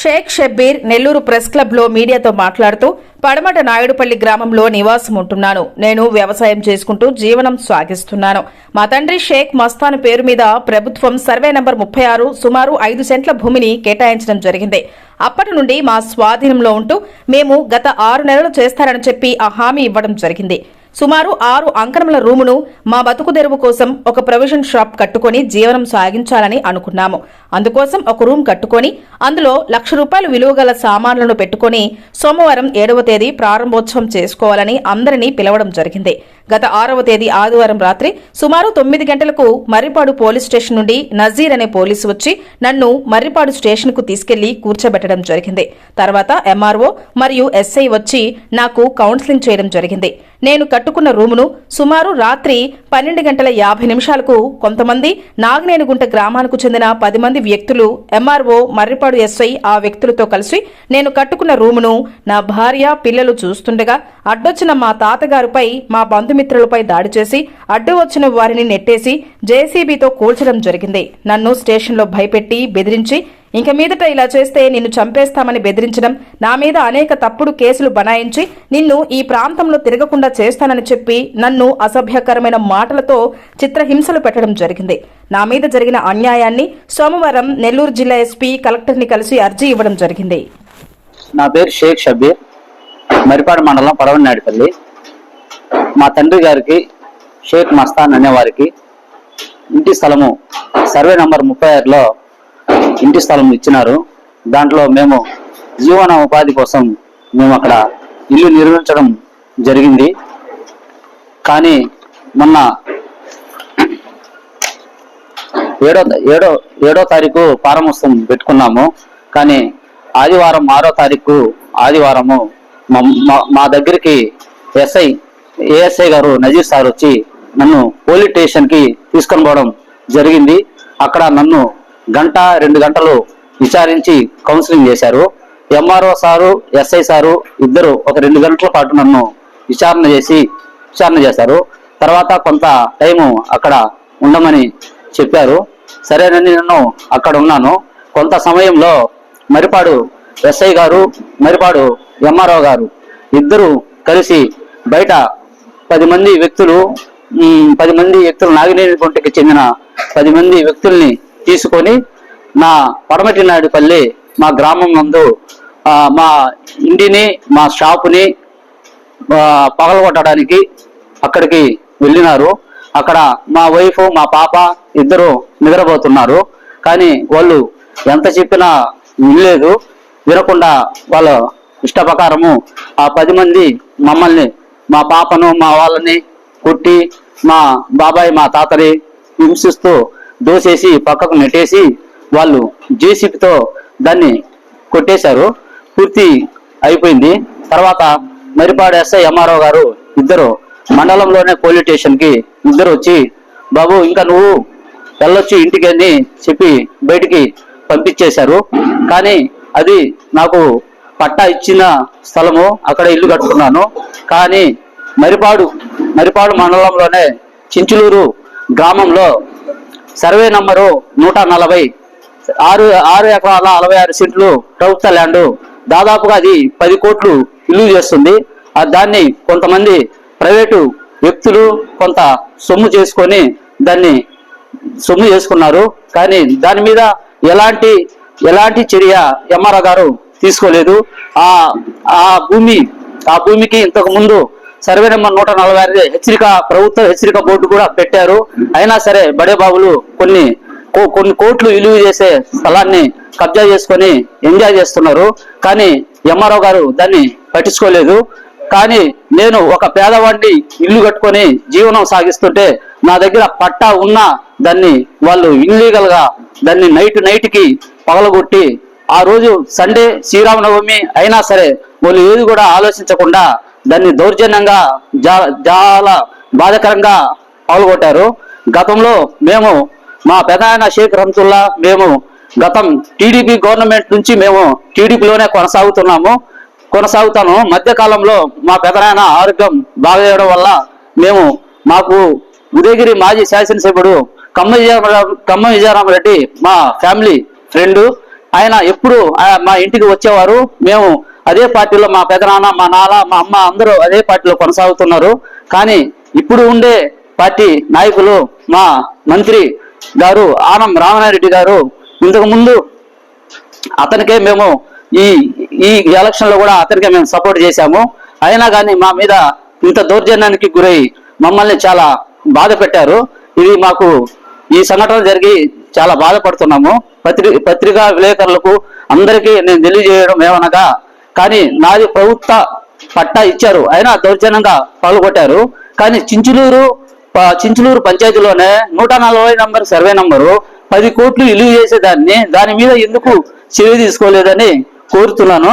Sheikh Shabbir Nellore press క్లబ్లో మీడియాతో మాట్లాడుతూ పడమట నాయుడుపల్లి గ్రామంలో నివాసం ఉంటున్నాను. నేను వ్యవసాయం చేసుకుంటూ జీవనం సాగిస్తున్నాను. మా తండ్రి షేక్ మస్తాన్ పేరు మీద ప్రభుత్వం సర్వే నంబర్ ముప్పై ఆరు సుమారు ఐదు సెంట్ల భూమిని కేటాయించడం జరిగింది. అప్పటి నుండి మా స్వాధీనంలో ఉంటూ మేము గత ఆరు నెలలు చేస్తారని చెప్పి ఆ హామీ ఇవ్వడం జరిగింది. సుమారు ఆరు అంకణముల రూమును మా బతుకు తెరువు కోసం ఒక ప్రొవిజన్ షాప్ కట్టుకొని జీవనం సాగించాలని అనుకున్నాము. అందుకోసం ఒక రూమ్ కట్టుకొని అందులో లక్ష రూపాయలు విలువ గల సామాన్లను పెట్టుకొని సోమవారం ఏడవ తేదీ ప్రారంభోత్సవం చేసుకోవాలని అందరినీ పిలవడం జరిగింది. గత ఆరవ తేదీ ఆదివారం రాత్రి సుమారు తొమ్మిది గంటలకు మర్రిపాడు పోలీస్ స్టేషన్ నుండి నజీర్ అనే పోలీసు వచ్చి నన్ను మర్రిపాడు స్టేషన్కు తీసుకెళ్ళి కూర్చోబెట్టడం జరిగింది. తర్వాత ఎంఆర్ఓ మరియు ఎస్ఐ వచ్చి నాకు కౌన్సిలింగ్ చేయడం జరిగింది. నేను కట్టుకున్న రూమును సుమారు రాత్రి పన్నెండు గంటల యాభై నిమిషాలకు కొంతమంది నాగనేనుగుంట గ్రామానికి చెందిన పది మంది వ్యక్తులు ఎంఆర్ఓ మర్రిపాడు ఎస్ఐ ఆ వ్యక్తులతో కలిసి నేను కట్టుకున్న రూమును నా భార్య పిల్లలు చూస్తుండగా అడ్డొచ్చిన మా తాతగారుపై మా బంధుమిత్రులపై దాడి చేసి అడ్డు వచ్చిన వారిని నెట్టేసి జేసీబీతో కూల్చడం జరిగింది. నన్ను స్టేషన్లో భయపెట్టి బెదిరించి ఇంక మీదట ఇలా చేస్తే నిన్ను చంపేస్తామని బెదిరించడం నా మీద అనేక తప్పుడు కేసులు బనాయించి నిన్ను ఈ ప్రాంతంలో తిరగకుండా చేస్తానని చెప్పి నన్ను అసభ్యకరమైన మాటలతో చిత్రహింసలు పెట్టడం జరిగింది. నా మీద జరిగిన అన్యాయాన్ని సోమవారం నెల్లూరు జిల్లా ఎస్పీ కలెక్టర్ని కలిసి అర్జీ ఇవ్వడం జరిగింది. నా పేరు షేక్ షబీర్. మరిపాడు మండలం పడవనాడిపల్లి మా తండ్రి గారికి షేక్ మస్తాన్ అనేవారికి ఇంటి స్థలము సర్వే నంబర్ ముప్పై ఆరులో ఇంటి స్థలం ఇచ్చినారు. దాంట్లో మేము జీవన ఉపాధి కోసం మేము అక్కడ ఇల్లు నిర్మించడం జరిగింది. కానీ మొన్న ఏడో ఏడో ఏడో తారీఖు పారమోత్సవం పెట్టుకున్నాము. కానీ ఆదివారం ఆరో తారీఖు ఆదివారము మా దగ్గరికి ఎస్ఐ ఏఎస్ఐ గారు నజీర్ సార్ వచ్చి నన్ను పోలీస్ స్టేషన్కి తీసుకొని పోవడం జరిగింది. అక్కడ నన్ను గంట రెండు గంటలు విచారించి కౌన్సిలింగ్ చేశారు. ఎంఆర్ఓ సారు ఎస్ఐ సారు ఇద్దరు ఒక రెండు గంటల పాటు నన్ను విచారణ చేసి విచారణ చేశారు. తర్వాత కొంత టైము అక్కడ ఉండమని చెప్పారు. సరేనని నేను అక్కడ ఉన్నాను. కొంత సమయంలో మరిపాడు ఎస్ఐ గారు మరిపాడు ఎంఆర్ఓ గారు ఇద్దరు కలిసి బయట పది మంది వ్యక్తులు పది మంది వ్యక్తులు నాగినేని గుంటకి చెందిన పది మంది వ్యక్తుల్ని తీసుకొని నా పడమటి నాయుడుపల్లి మా గ్రామం నందు మా ఇంటిని మా షాపుని పగలగొట్టడానికి అక్కడికి వెళ్ళినారు. అక్కడ మా వైఫ్ మా పాప ఇద్దరు నిద్రపోతున్నారు. కానీ వాళ్ళు ఎంత చెప్పినా వినలేదు. వినకుండా వాళ్ళ ఇష్ట ప్రకారము ఆ పది మంది మమ్మల్ని మా పాపను మా వాళ్ళని కొట్టి మా బాబాయ్ మా తాతని హింసిస్తూ దోసేసి పక్కకు నెట్టేసి వాళ్ళు జేసీపీతో దాన్ని కొట్టేశారు. పూర్తి అయిపోయింది. తర్వాత మరిపాడు ఎస్ఐ ఎంఆర్ఓ గారు ఇద్దరు మండలంలోనే పోలీస్ స్టేషన్కి ఇద్దరు వచ్చి బాబు ఇంకా నువ్వు వెళ్ళొచ్చు ఇంటికి అని చెప్పి బయటికి పంపించేశారు. కానీ అది నాకు పట్టా ఇచ్చిన స్థలము అక్కడ ఇల్లు కట్టుకున్నాను. కానీ మరిపాడు మరిపాడు మండలంలోనే చించులూరు గ్రామంలో సర్వే నంబరు నూట నలభై. ఆరు ఆరు ఎకరాల అరవై ఆరు సెంట్లు ప్రభుత్వ ల్యాండ్. దాదాపుగా అది పది కోట్లు ఇల్లు చేస్తుంది. ఆ దాన్ని కొంతమంది ప్రైవేటు వ్యక్తులు కొంత సొమ్ము చేసుకొని దాన్ని సొమ్ము చేసుకున్నారు. కానీ దాని మీద ఎలాంటి ఎలాంటి చర్య ఎంఆర్ఓ గారు తీసుకోలేదు. ఆ ఆ భూమి ఆ భూమికి ఇంతకు ముందు సర్వే నెంబర్ నూట నలభై ఆరు హెచ్చరిక ప్రభుత్వ హెచ్చరిక బోర్డు కూడా పెట్టారు. అయినా సరే బడే బాబులు కొన్ని కో- కొన్ని కోట్లు విలువ చేసే స్థలాన్ని కబ్జా చేసుకొని ఎంజాయ్ చేస్తున్నారు. కానీ ఎంఆర్ఓ గారు దాన్ని పట్టించుకోలేదు. కానీ నేను ఒక పేదవాడిని ఇల్లు కట్టుకొని జీవనం సాగిస్తుంటే నా దగ్గర పట్టా ఉన్నా దాన్ని వాళ్ళు ఇల్లీగల్గా దాన్ని నైట్ నైట్కి పగలగొట్టి ఆ రోజు సండే శ్రీరామనవమి అయినా సరే వాళ్ళు ఏది కూడా ఆలోచించకుండా దాన్ని దౌర్జన్యంగా చాలా బాధకరంగా పాల్గొట్టారు గతంలో మేము మా పెదాయన షేక్ రహమతుల్లా మేము గతం టీడీపీ గవర్నమెంట్ నుంచి మేము టీడీపీలోనే కొనసాగుతున్నాము. కొనసాగుతాను. మధ్యకాలంలో మా పెదనాయన ఆరోగ్యం బాగేయడం వల్ల మేము మాకు ఉదయగిరి మాజీ శాసనసభ్యుడు కమ్మ కమ్మ విజయరామరెడ్డి మా ఫ్యామిలీ ఫ్రెండు. ఆయన ఎప్పుడు మా ఇంటికి వచ్చేవారు. మేము అదే పార్టీలో మా పెదనాన్న మా నాన్న మా అమ్మ అందరూ అదే పార్టీలో కొనసాగుతున్నారు. కానీ ఇప్పుడు ఉండే పార్టీ నాయకులు మా మంత్రి గారు ఆనం రామనారెడ్డి గారు ఇంతకు ముందు అతనికే మేము ఈ ఈ ఎలక్షన్లో కూడా అతనికే మేము సపోర్ట్ చేశాము. అయినా కానీ మా మీద ఇంత దౌర్జన్యానికి గురై మమ్మల్ని చాలా బాధ పెట్టారు. ఇది మాకు ఈ సంఘటన జరిగి చాలా బాధపడుతున్నాము. పత్రి పత్రికా విలేకరులకు అందరికీ నేను తెలియజేయడం ఏమనగా కానీ నాది ప్రభుత్వ పట్టా ఇచ్చారు. అయినా దౌర్జన్యంగా పాల్గొట్టారు. కానీ చించులూరు చించులూరు పంచాయతీలోనే నూట నలభై నంబర్ సర్వే నంబరు పది కోట్లు ఇల్లు చేసేదాన్ని. దాని మీద ఎందుకు చర్య తీసుకోలేదని కోరుతున్నాను.